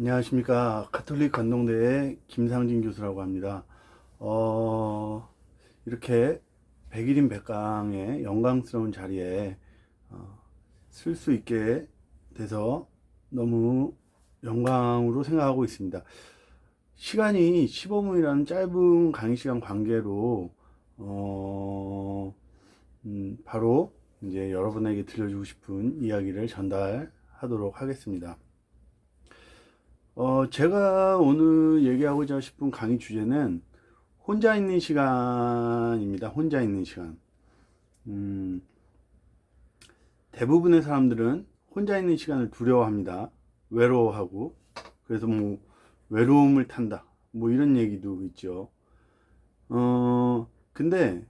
안녕하십니까. 가톨릭 관동대의 김상진 교수라고 합니다. 어, 이렇게 100일인 백강의 영광스러운 자리에 어, 쓸 수 있게 돼서 너무 영광으로 생각하고 있습니다. 시간이 15분이라는 짧은 강의 시간 관계로 어, 음, 바로 이제 여러분에게 들려주고 싶은 이야기를 전달하도록 하겠습니다. 어, 제가 오늘 얘기하고자 싶은 강의 주제는 혼자 있는 시간입니다. 혼자 있는 시간. 음, 대부분의 사람들은 혼자 있는 시간을 두려워합니다. 외로워하고. 그래서 뭐, 외로움을 탄다. 뭐 이런 얘기도 있죠. 어, 근데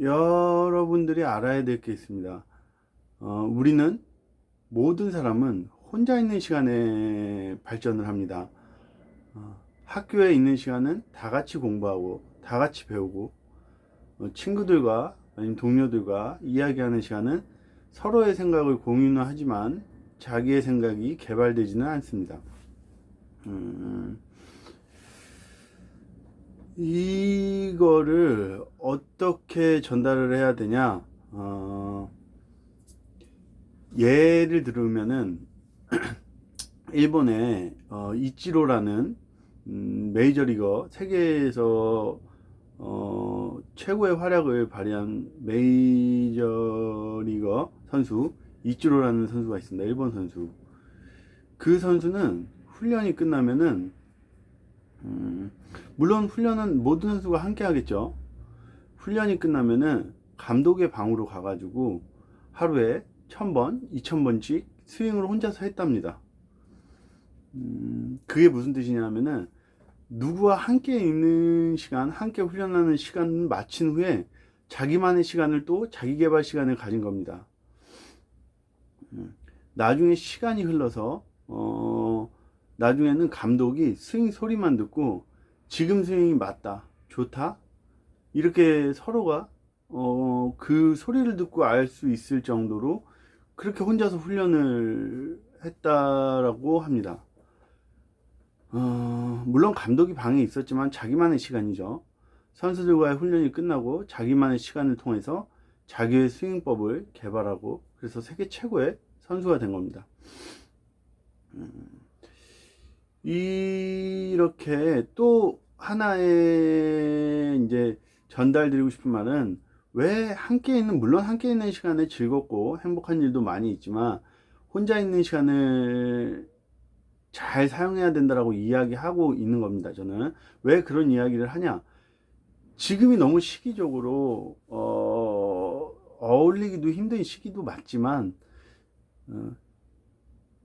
여러분들이 알아야 될 게 있습니다. 어, 우리는 모든 사람은 혼자 있는 시간에 발전을 합니다. 어, 학교에 있는 시간은 다 같이 공부하고, 다 같이 배우고, 어, 친구들과 아니면 동료들과 이야기하는 시간은 서로의 생각을 공유는 하지만 자기의 생각이 개발되지는 않습니다. 음, 이거를 어떻게 전달을 해야 되냐? 어, 예를 들으면은 일본의 어, 이치로라는 음, 메이저리거 세계에서 어, 최고의 활약을 발휘한 메이저리거 선수 이치로라는 선수가 있습니다. 일본 선수. 그 선수는 훈련이 끝나면은 음, 물론 훈련은 모든 선수가 함께 하겠죠. 훈련이 끝나면은 감독의 방으로 가가지고 하루에 1000번, 2000번씩 스윙을 혼자서 했답니다. 음, 그게 무슨 뜻이냐면은 누구와 함께 있는 시간, 함께 훈련하는 시간 마친 후에 자기만의 시간을 또 자기 개발 시간을 가진 겁니다. 음, 나중에 시간이 흘러서 어, 나중에는 감독이 스윙 소리만 듣고 지금 스윙이 맞다, 좋다 이렇게 서로가 어, 그 소리를 듣고 알 수 있을 정도로 그렇게 혼자서 훈련을 했다라고 합니다. 어, 물론 감독이 방에 있었지만 자기만의 시간이죠. 선수들과의 훈련이 끝나고 자기만의 시간을 통해서 자기의 스윙법을 개발하고 그래서 세계 최고의 선수가 된 겁니다. 음, 이렇게 또 하나의 이제 전달드리고 싶은 말은 왜 함께 있는 물론 함께 있는 시간에 즐겁고 행복한 일도 많이 있지만 혼자 있는 시간을 잘 사용해야 된다라고 이야기하고 있는 겁니다. 저는 왜 그런 이야기를 하냐? 지금이 너무 시기적으로 어, 어울리기도 힘든 시기도 맞지만 어,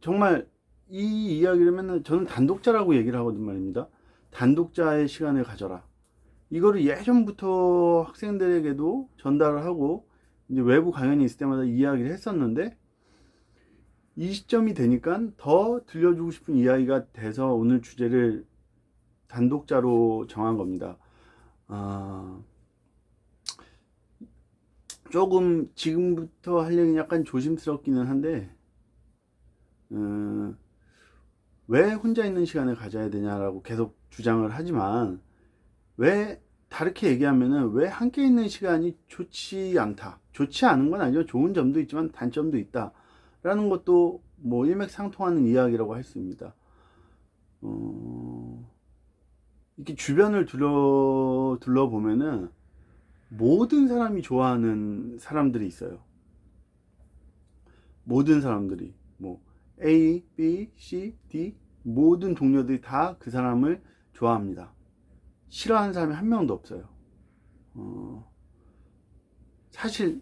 정말 이 이야기를 맨날 저는 단독자라고 얘기를 하거든 말입니다. 단독자의 시간을 가져라. 이거를 예전부터 학생들에게도 전달을 하고 이제 외부 강연이 있을 때마다 이야기를 했었는데 이 시점이 되니까 더 들려주고 싶은 이야기가 돼서 오늘 주제를 단독자로 정한 겁니다. 아, 조금 지금부터 하려니 약간 조심스럽기는 한데 음, 왜 혼자 있는 시간을 가져야 되냐라고 계속 주장을 하지만 왜 다르게 얘기하면은 왜 함께 있는 시간이 좋지 않다. 좋지 않은 건 아니죠. 좋은 점도 있지만 단점도 있다. 라는 것도 뭐 일맥상통하는 이야기라고 있습니다. 어, 이렇게 주변을 둘러, 둘러보면은 모든 사람이 좋아하는 사람들이 있어요. 모든 사람들이. 뭐, A, B, C, D, 모든 동료들이 다 그 사람을 좋아합니다. 싫어하는 사람이 한 명도 없어요. 어, 사실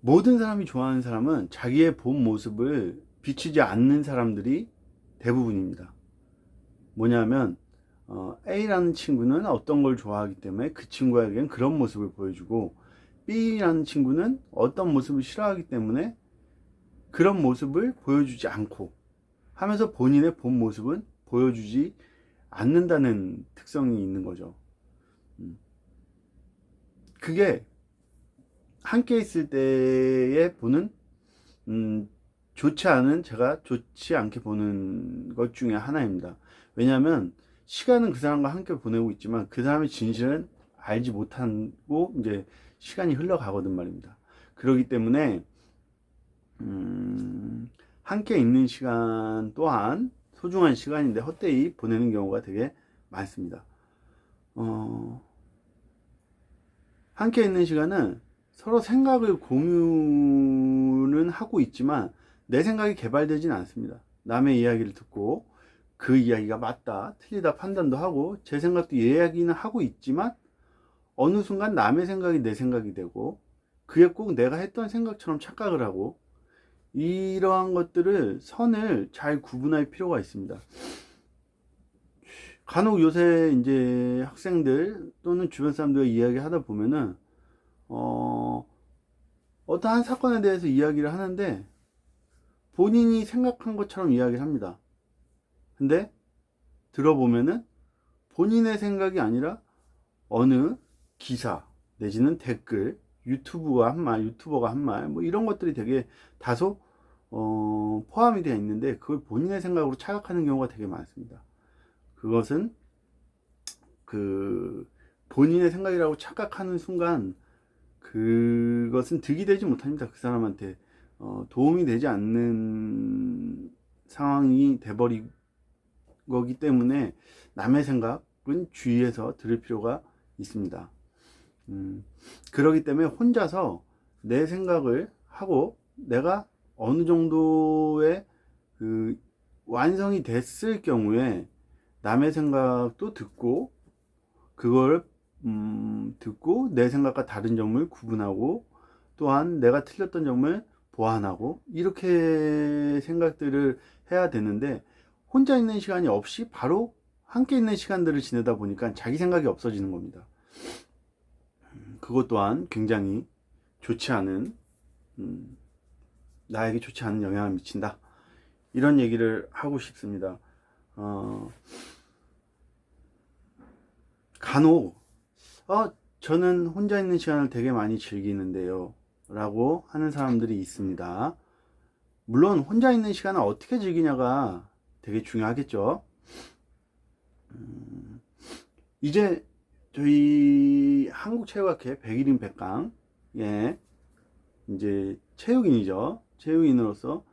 모든 사람이 좋아하는 사람은 자기의 본 모습을 비추지 않는 사람들이 대부분입니다. 뭐냐면 어, A라는 친구는 어떤 걸 좋아하기 때문에 그 친구에겐 그런 모습을 보여주고 B라는 친구는 어떤 모습을 싫어하기 때문에 그런 모습을 보여주지 않고 하면서 본인의 본 모습은 보여주지 않는다는 특성이 있는 거죠. 음. 그게 함께 있을 때에 보는 음, 좋지 않은 제가 좋지 않게 보는 것 중에 하나입니다. 왜냐하면 시간은 그 사람과 함께 보내고 있지만 그 사람의 진실은 알지 못하고 이제 시간이 흘러가거든 말입니다. 그렇기 때문에 음, 함께 있는 시간 또한 소중한 시간인데 헛되이 보내는 경우가 되게 많습니다. 어, 함께 있는 시간은 서로 생각을 공유는 하고 있지만 내 생각이 개발되진 않습니다. 남의 이야기를 듣고 그 이야기가 맞다, 틀리다 판단도 하고 제 생각도 이야기는 하고 있지만 어느 순간 남의 생각이 내 생각이 되고 그게 꼭 내가 했던 생각처럼 착각을 하고 이러한 것들을 선을 잘 구분할 필요가 있습니다. 간혹 요새 이제 학생들 또는 주변 사람들과 이야기하다 보면은 어 어떠한 사건에 대해서 이야기를 하는데 본인이 생각한 것처럼 이야기를 합니다. 근데 들어보면은 본인의 생각이 아니라 어느 기사 내지는 댓글 유튜브가 한 말, 유튜버가 한 말, 뭐 이런 것들이 되게 다소 어, 포함이 되어 있는데 그걸 본인의 생각으로 착각하는 경우가 되게 많습니다. 그것은 그 본인의 생각이라고 착각하는 순간 그것은 득이 되지 못합니다. 그 사람한테 어, 도움이 되지 않는 상황이 돼버린 거기 때문에 남의 생각은 주의해서 들을 필요가 있습니다. 음, 그러기 때문에 혼자서 내 생각을 하고 내가 어느 정도의 그 완성이 됐을 경우에 남의 생각도 듣고 그걸 음, 듣고 내 생각과 다른 점을 구분하고 또한 내가 틀렸던 점을 보완하고 이렇게 생각들을 해야 되는데 혼자 있는 시간이 없이 바로 함께 있는 시간들을 지내다 보니까 자기 생각이 없어지는 겁니다. 그것 또한 굉장히 좋지 않은 음, 나에게 좋지 않은 영향을 미친다. 이런 얘기를 하고 싶습니다. 어, 간혹 어, 저는 혼자 있는 시간을 되게 많이 즐기는데요. 라고 하는 사람들이 있습니다. 물론 혼자 있는 시간을 어떻게 즐기냐가 되게 중요하겠죠. 음, 이제 저희 한국체육학회 100일인 100강, 예, 이제 체육인이죠. 체육인으로서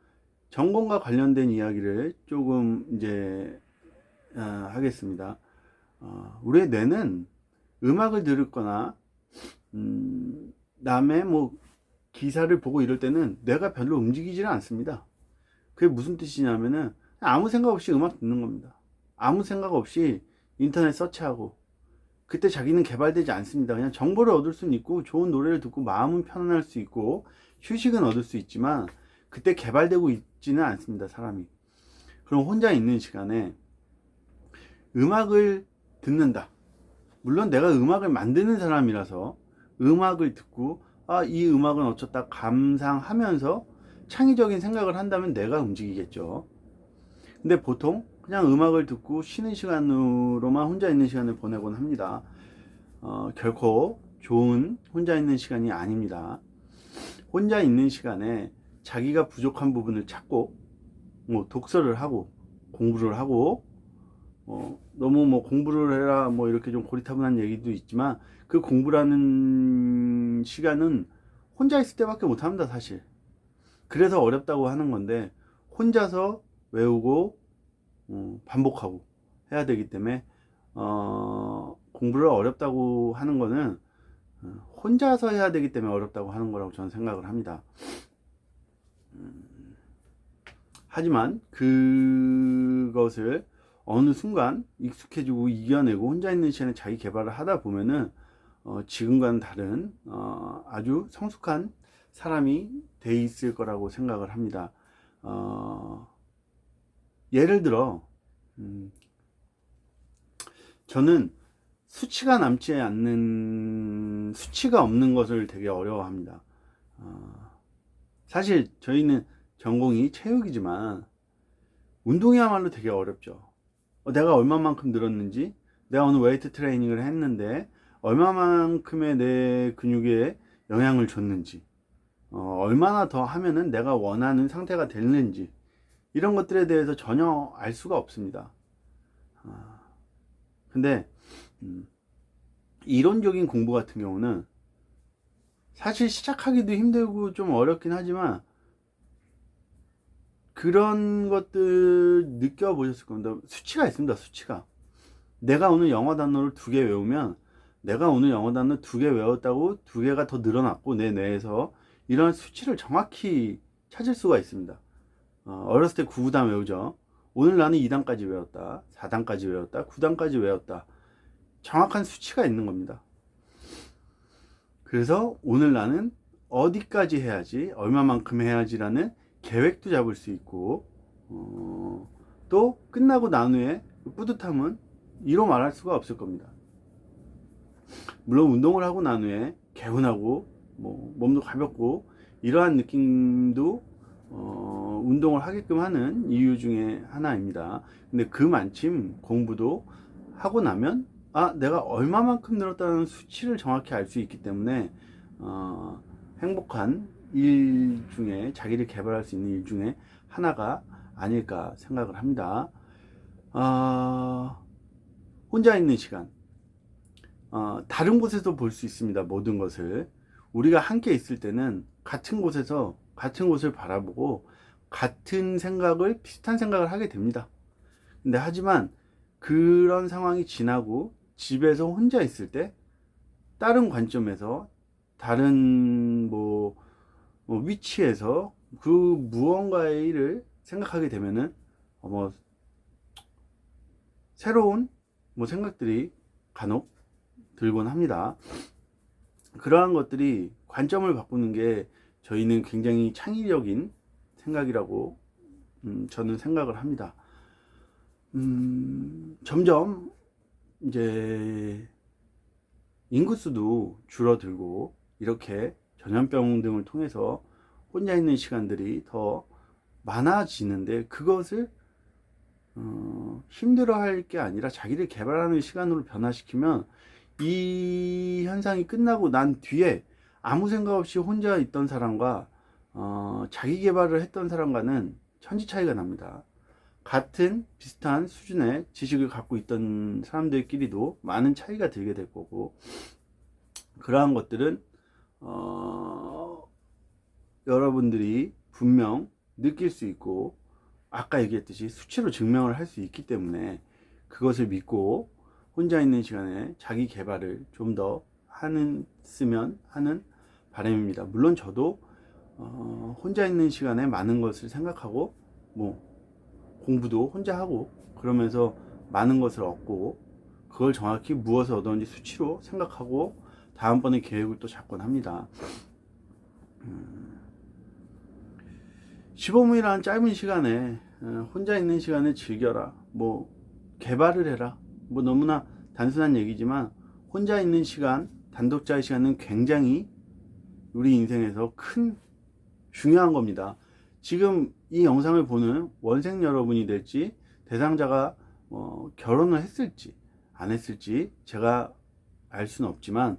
전공과 관련된 이야기를 조금 이제 어, 하겠습니다. 어, 우리의 뇌는 음악을 들었거나 음, 남의 뭐 기사를 보고 이럴 때는 뇌가 별로 움직이지는 않습니다. 그게 무슨 뜻이냐면은 아무 생각 없이 음악 듣는 겁니다. 아무 생각 없이 인터넷 서치하고 그때 자기는 개발되지 않습니다. 그냥 정보를 얻을 수는 있고 좋은 노래를 듣고 마음은 편안할 수 있고 휴식은 얻을 수 있지만 그때 개발되고 있지는 않습니다. 사람이. 그럼 혼자 있는 시간에 음악을 듣는다. 물론 내가 음악을 만드는 사람이라서 음악을 듣고 아, 이 음악은 어쩌다 감상하면서 창의적인 생각을 한다면 내가 움직이겠죠. 근데 보통 그냥 음악을 듣고 쉬는 시간으로만 혼자 있는 시간을 보내곤 합니다. 어, 결코 좋은 혼자 있는 시간이 아닙니다. 혼자 있는 시간에 자기가 부족한 부분을 찾고 뭐 독서를 하고 공부를 하고 어, 너무 뭐 공부를 해라 뭐 이렇게 좀 고리타분한 얘기도 있지만 그 공부라는 시간은 혼자 있을 때밖에 못 합니다 사실 그래서 어렵다고 하는 건데 혼자서 외우고 어, 반복하고 해야 되기 때문에 어, 공부를 어렵다고 하는 거는 어, 혼자서 해야 되기 때문에 어렵다고 하는 거라고 저는 생각을 합니다. 음, 하지만 그것을 어느 순간 익숙해지고 이겨내고 혼자 있는 시간에 자기 개발을 하다 보면은 어, 지금과는 다른 어, 아주 성숙한 사람이 돼 있을 거라고 생각을 합니다. 어, 예를 들어 음, 저는 수치가 남지 않는 수치가 없는 것을 되게 어려워합니다. 어, 사실 저희는 전공이 체육이지만 운동이야말로 되게 어렵죠. 어, 내가 얼마만큼 늘었는지, 내가 오늘 웨이트 트레이닝을 했는데 얼마만큼의 내 근육에 영향을 줬는지, 어, 얼마나 더 하면은 내가 원하는 상태가 되는지 이런 것들에 대해서 전혀 알 수가 없습니다. 아, 근데 음, 이론적인 공부 같은 경우는 사실 시작하기도 힘들고 좀 어렵긴 하지만 그런 것들 느껴보셨을 겁니다. 수치가 있습니다. 수치가. 내가 오늘 영어 단어를 두 개 외우면 내가 오늘 영어 단어 두 개 외웠다고 두 개가 더 늘어났고 내 뇌에서 이런 수치를 정확히 찾을 수가 있습니다. 어, 어렸을 때 9단 외우죠. 오늘 나는 2단까지 외웠다. 4단까지 외웠다. 9단까지 외웠다. 정확한 수치가 있는 겁니다. 그래서 오늘 나는 어디까지 해야지, 얼마만큼 해야지라는 계획도 잡을 수 있고, 어, 또 끝나고 난 후에 그 뿌듯함은 이로 말할 수가 없을 겁니다. 물론 운동을 하고 난 후에 개운하고, 뭐, 몸도 가볍고, 이러한 느낌도, 어, 운동을 하게끔 하는 이유 중에 하나입니다. 근데 그 만큼 공부도 하고 나면 아, 내가 얼마만큼 늘었다는 수치를 정확히 알 수 있기 때문에 어, 행복한 일 중에 자기를 개발할 수 있는 일 중에 하나가 아닐까 생각을 합니다. 어, 혼자 있는 시간. 어, 다른 곳에서 볼 수 있습니다. 모든 것을. 우리가 함께 있을 때는 같은 곳에서 같은 곳을 바라보고 같은 생각을, 비슷한 생각을 하게 됩니다. 근데 하지만 그런 상황이 지나고 집에서 혼자 있을 때 다른 관점에서 다른 뭐, 뭐 위치에서 그 무언가의 일을 생각하게 되면은 어, 뭐 새로운 뭐 생각들이 간혹 들곤 합니다. 그러한 것들이 관점을 바꾸는 게 저희는 굉장히 창의적인 생각이라고 음, 저는 생각을 합니다. 음, 점점 이제 인구수도 줄어들고 이렇게 전염병 등을 통해서 혼자 있는 시간들이 더 많아지는데 그것을 어, 힘들어할 게 아니라 자기를 개발하는 시간으로 변화시키면 이 현상이 끝나고 난 뒤에 아무 생각 없이 혼자 있던 사람과 어, 자기 개발을 했던 사람과는 천지 차이가 납니다. 같은 비슷한 수준의 지식을 갖고 있던 사람들끼리도 많은 차이가 들게 될 거고 그러한 것들은 어, 여러분들이 분명 느낄 수 있고 아까 얘기했듯이 수치로 증명을 할 수 있기 때문에 그것을 믿고 혼자 있는 시간에 자기 개발을 좀 더 하는 쓰면 하는 바람입니다. 물론 저도 어, 혼자 있는 시간에 많은 것을 생각하고 뭐 공부도 혼자 하고 그러면서 많은 것을 얻고 그걸 정확히 무엇을 얻었는지 수치로 생각하고 다음번에 계획을 또 잡곤 합니다. 음, 15분이라는 짧은 시간에 어, 혼자 있는 시간을 즐겨라. 뭐 개발을 해라. 뭐 너무나 단순한 얘기지만 혼자 있는 시간, 단독자의 시간은 굉장히 우리 인생에서 큰 중요한 겁니다. 지금 이 영상을 보는 원생 여러분이 될지 대상자가 어, 결혼을 했을지 안 했을지 제가 알 수는 없지만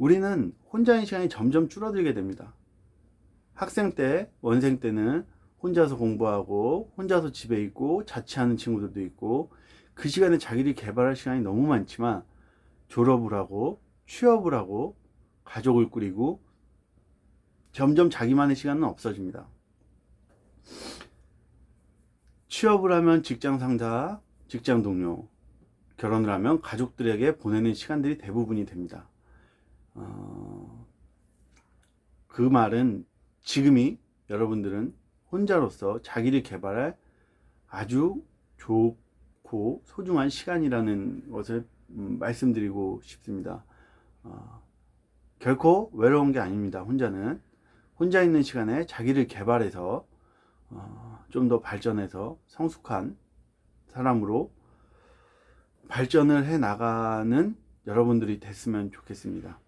우리는 혼자인 시간이 점점 줄어들게 됩니다. 학생 때, 원생 때는 혼자서 공부하고 혼자서 집에 있고 자취하는 친구들도 있고 그 시간에 자기를 개발할 시간이 너무 많지만 졸업을 하고 취업을 하고 가족을 꾸리고 점점 자기만의 시간은 없어집니다. 취업을 하면 직장 상사, 직장 동료, 결혼을 하면 가족들에게 보내는 시간들이 대부분이 됩니다. 어, 그 말은 지금이 여러분들은 혼자로서 자기를 개발할 아주 좋고 소중한 시간이라는 것을 음, 말씀드리고 싶습니다. 어, 결코 외로운 게 아닙니다. 혼자는 혼자 있는 시간에 자기를 개발해서 어, 좀 더 발전해서 성숙한 사람으로 발전을 해 나가는 여러분들이 됐으면 좋겠습니다.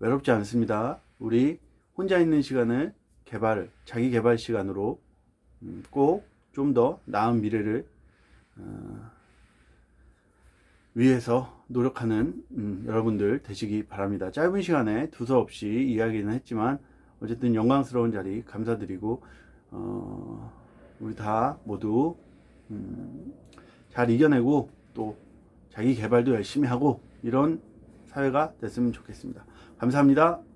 외롭지 않습니다. 우리 혼자 있는 시간을 개발, 자기 개발 시간으로 음, 꼭좀 더 나은 미래를 어, 위해서 노력하는 음, 여러분들 되시기 바랍니다. 짧은 시간에 두서없이 이야기는 했지만 어쨌든 영광스러운 자리 감사드리고 어, 우리 다 모두 음, 잘 이겨내고 또 자기 개발도 열심히 하고 이런 사회가 됐으면 좋겠습니다. 감사합니다.